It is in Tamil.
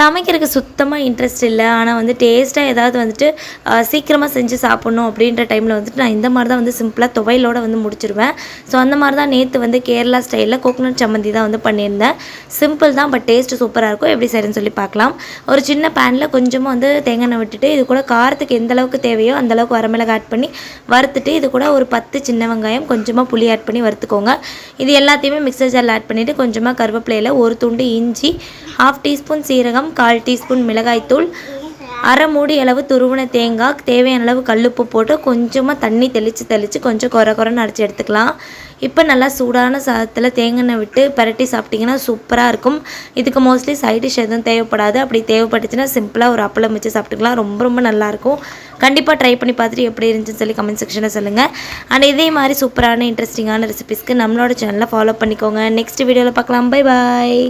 சமைக்கிறதுக்கு சுத்தமாக இன்ட்ரெஸ்ட் இல்லை. ஆனால் வந்து டேஸ்ட்டாக ஏதாவது வந்துட்டு சீக்கிரமாக செஞ்சு சாப்பிட்ணும் அப்படின்ற டைமில் வந்துட்டு நான் இந்த மாதிரி தான் வந்து சிம்பிளாக துவையலோட வந்து முடிச்சிருவேன். ஸோ அந்த மாதிரி தான் நேற்று வந்து கேரளா ஸ்டைலில் கோகனட் சம்மந்தி தான் வந்து பண்ணியிருந்தேன். சிம்பிள் தான் பட் டேஸ்ட்டு சூப்பராக இருக்கும். எப்படி சரின்னு சொல்லி பார்க்கலாம். ஒரு சின்ன பேனில் கொஞ்சமாக வந்து தேங்காய் எண்ணெய் விட்டுட்டு இது கூட காரத்துக்கு எந்த அளவுக்கு தேவையோ அந்த அளவுக்கு வரமிளகா ஆட் பண்ணி வறுத்துட்டு இது கூட ஒரு பத்து சின்ன வெங்காயம் கொஞ்சமாக புளி ஆட் பண்ணி வறுத்துக்கோங்க. இது எல்லாத்தையுமே மிக்சர் ஜாரில் ஆட் பண்ணிவிட்டு கொஞ்சமாக கருவேப்பிலையில் ஒரு துண்டு இஞ்சி ஹாஃப் டீஸ்பூன் சீரகம் கால் டீஸ்பூன் மிளகாய்த்தூள் அரை மூடி அளவு துருவின தேங்காய் தேவையான அளவு கல்லுப்பு போட்டு கொஞ்சமாக தண்ணி தெளித்து தெளித்து கொஞ்சம் குறை குறைன்னு அரைச்சி எடுத்துக்கலாம். இப்போ நல்லா சூடான சாதத்தில் தேங்காய் விட்டு பரட்டி சாப்பிட்டிங்கன்னா சூப்பராக இருக்கும். இதுக்கு மோஸ்ட்லி சைட் டிஷ் எதுவும் தேவைப்படாது. அப்படி தேவைப்பட்டுச்சுன்னா சிம்பிளாக ஒரு அப்பளம் வச்சு சாப்பிட்டுக்கலாம். ரொம்ப ரொம்ப நல்லாயிருக்கும் கண்டிப்பாக ட்ரை பண்ணி பார்த்துட்டு எப்படி இருந்துச்சுன்னு சொல்லி கமெண்ட் செக்ஷனில் சொல்லுங்கள் அண்ட் இதே மாதிரி சூப்பரான இன்ட்ரெஸ்டிங்கான ரெசிபிஸ்க்கு நம்மளோட சேனலை ஃபாலோ பண்ணிக்கோங்க. நெக்ஸ்ட் வீடியோவில் பார்க்கலாம். Bye bye